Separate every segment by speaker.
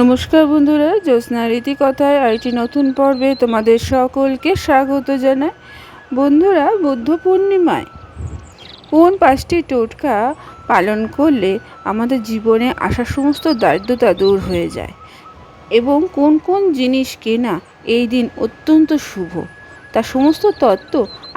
Speaker 1: নমস্কার বন্ধুরা, জ্যোৎস্না রীতি কথায় আরেকটি নতুন পর্বে তোমাদের সকলকে স্বাগত জানাই। বন্ধুরা, বুদ্ধ পূর্ণিমায় কোন পাঁচটি টোটকা পালন করলে আমাদের জীবনে আসা সমস্ত দারিদ্রতা দূর হয়ে যায়? এবং কোন কোন জিনিস কেনা এই দিন অত্যন্ত শুভ? তার সমস্ত তত্ত্ব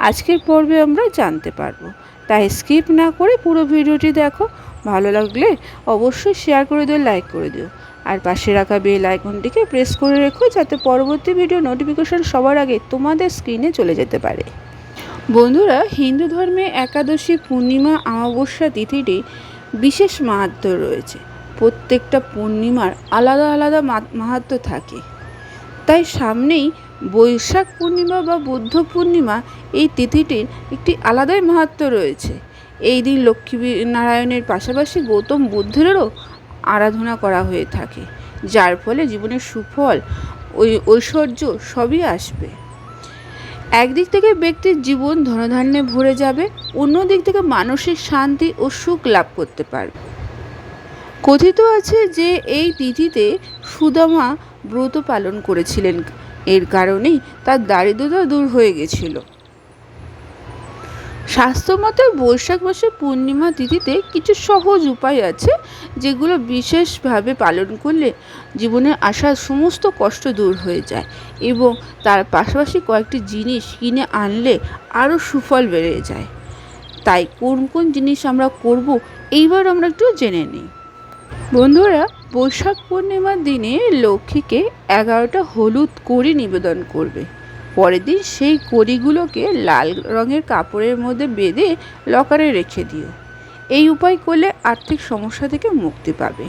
Speaker 1: আজকের পর্বে আমরা জানতে পারব। তাই স্কিপ না করে পুরো ভিডিওটি দেখো। ভালো লাগলে অবশ্যই শেয়ার করে দিও লাইক করে দিও। আর পাশে রাখা বেল আইকনটিকে প্রেস করে রেখো যাতে পরবর্তী ভিডিও নোটিফিকেশন সবার আগে তোমাদের স্ক্রিনে চলে যেতে পারে। বন্ধুরা, হিন্দু ধর্মে একাদশী, পূর্ণিমা, অমাবস্যা তিথিটি বিশেষ মাহাত্ম রয়েছে। প্রত্যেকটা পূর্ণিমার আলাদা আলাদা মাহাত্ম থাকে। তাই সামনেই বৈশাখ পূর্ণিমা বা বুদ্ধ পূর্ণিমা এই তিথিটির একটি আলাদাই মাহাত্ম রয়েছে। এই দিন লক্ষ্মী নারায়ণের পাশাপাশি গৌতম বুদ্ধেরও আরাধনা করা হয়ে থাকে, যার ফলে জীবনের সুফল, ওই ঐশ্বর্য সবই আসবে। একদিক থেকে ব্যক্তির জীবন ধনধান্যে ভরে যাবে অন্য দিক থেকে মানসিক শান্তি ও সুখ লাভ করতে পারবে। কথিত আছে যে এই তিথিতে সুদামা ব্রত পালন করেছিলেন। এর কারণেই তার দারিদ্রতা দূর হয়ে গেছিল। স্বাস্থ্যমতে বৈশাখ মাসের পূর্ণিমা তিথিতে কিছু সহজ উপায় আছে যেগুলো বিশেষভাবে পালন করলে জীবনে আসা সমস্ত কষ্ট দূর হয়ে যায় এবং তার পাশাপাশি কয়েকটি জিনিস কিনে আনলে আরও সুফল বেড়ে যায়। তাই কোন কোন জিনিস আমরা করব এইবার আমরা একটু জেনে নিই। বন্ধুরা, বৈশাখ পূর্ণিমার দিনে লক্ষ্মীকে এগারোটা হলুদ করে নিবেদন করবে। পরের দিন সেই কড়িগুলোকে লাল রঙের কাপড়ের মধ্যে বেঁধে লকারে রেখে দিও। এই উপায় করলে আর্থিক সমস্যা থেকে মুক্তি পাবে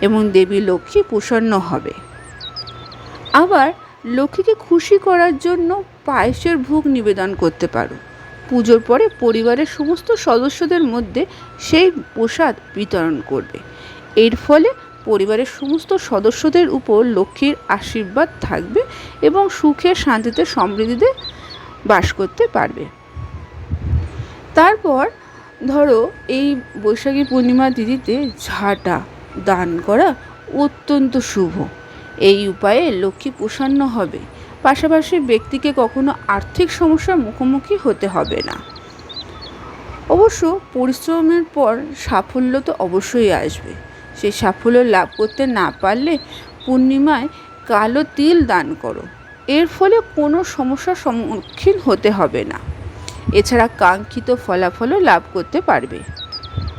Speaker 1: এবং দেবী লক্ষ্মী প্রসন্ন হবে। আবার লক্ষ্মীকে খুশি করার জন্য পায়েসের ভোগ নিবেদন করতে পারো। পুজোর পরে পরিবারের সমস্ত সদস্যদের মধ্যে সেই প্রসাদ বিতরণ করবে। এর ফলে পরিবারের সমস্ত সদস্যদের উপর লক্ষ্মীর আশীর্বাদ থাকবে এবং সুখে শান্তিতে সমৃদ্ধিতে বাস করতে পারবে। তারপর ধরো এই বৈশাখী পূর্ণিমা তিথিতে ঝাঁটা দান করা অত্যন্ত শুভ। এই উপায়ে লক্ষ্মী প্রসন্ন হবে। পাশাপাশি ব্যক্তিকে কখনো আর্থিক সমস্যার মুখোমুখি হতে হবে না। অবশ্য পরিশ্রমের পর সাফল্য তো অবশ্যই আসবে। সেই সাফল্য লাভ করতে না পারলে পূর্ণিমায় কালো তিল দান করো। এর ফলে কোনো সমস্যার সম্মুখীন হতে হবে না। এছাড়া কাঙ্ক্ষিত ফলাফলও লাভ করতে পারবে।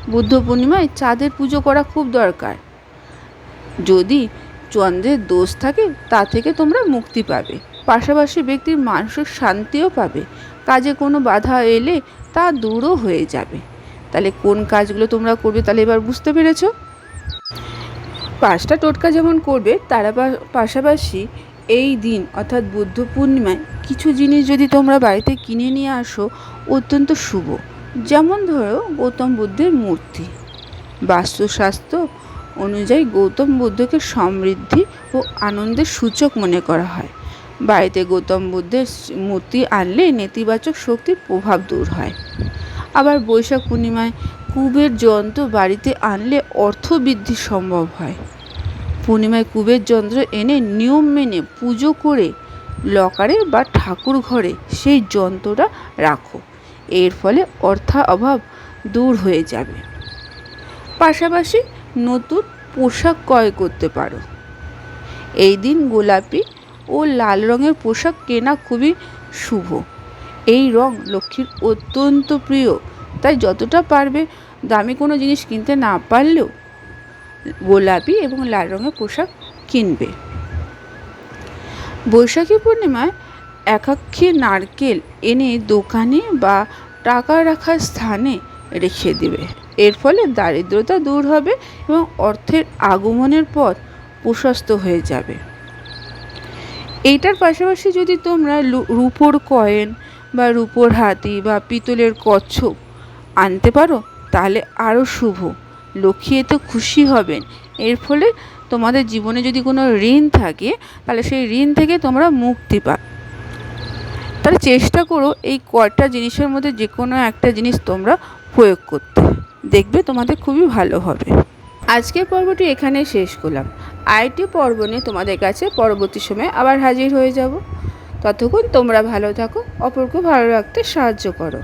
Speaker 1: বুদ্ধ পূর্ণিমায় চাঁদের পুজো করা খুব দরকার। যদি চন্দ্রের দোষ থাকে, তা থেকে তোমরা মুক্তি পাবে। পাশাপাশি ব্যক্তির মানসিক শান্তিও পাবে। কাজে কোনো বাধা এলে তা দূরও হয়ে যাবে। তাহলে কোন কাজগুলো তোমরা করবে তাহলে এবার বুঝতে পেরেছ? পাঁচটা টোটকা যেমন করবে, তারা পাশাপাশি এই দিন, অর্থাৎ বুদ্ধ পূর্ণিমায় কিছু জিনিস যদি তোমরা বাড়িতে কিনে নিয়ে আসো, অত্যন্ত শুভ। যেমন ধরো গৌতম বুদ্ধের মূর্তি। বাস্তুশাস্ত্র অনুযায়ী গৌতম বুদ্ধকে সমৃদ্ধি ও আনন্দের সূচক মনে করা হয়। বাড়িতে গৌতম বুদ্ধের মূর্তি আনলে নেতিবাচক শক্তির প্রভাব দূর হয়। আবার বৈশাখ পূর্ণিমায় কুবের যন্ত্র বাড়িতে আনলে অর্থ বৃদ্ধি সম্ভব হয়। পূর্ণিমায় কুবের যন্ত্র এনে নিয়ম মেনে পুজো করে লকারে বা ঠাকুর ঘরে সেই যন্ত্রটা রাখো। এর ফলে অর্থা অভাব দূর হয়ে যাবে। পাশাপাশি নতুন পোশাক ক্রয় করতে পারো। এই দিন গোলাপি ও লাল রঙের পোশাক কেনা খুবই শুভ। এই রং লক্ষ্মীর অত্যন্ত প্রিয়, তাই যতটা পারবে দামি কোনো জিনিস কিনতে না পারলেও গোলাপি এবং লাল রঙের পোশাক কিনবে। বৈশাখী পূর্ণিমায় একাক্ষী নারকেল এনে দোকানে বা টাকা রাখার স্থানে রেখে দেবে। এর ফলে দারিদ্রতা দূর হবে এবং অর্থের আগমনের পথ প্রশস্ত হয়ে যাবে। এইটার পাশাপাশি যদি তোমরা রূপোর কয়েন বা রূপোর হাতি বা পিতলের কচ্ছপ আনতে পারো তাহলে আরও শুভ। লক্ষ্মী এতে খুশি হবেন। এর ফলে তোমাদের জীবনে যদি কোনো ঋণ থাকে, তাহলে সেই ঋণ থেকে তোমরা মুক্তি পা তাহলে চেষ্টা করো এই কয়টা জিনিসের মধ্যে যে কোনো একটা জিনিস তোমরা প্রয়োগ করতে। দেখবে তোমাদের খুবই ভালো হবে। আজকের পর্বটি এখানে শেষ করলাম। আইটি পর্ব নিয়ে তোমাদের কাছে পরবর্তী সময়ে আবার হাজির হয়ে যাব। ততক্ষণ তোমরা ভালো থাকো, অপরকে ভালো রাখতে সাহায্য করো।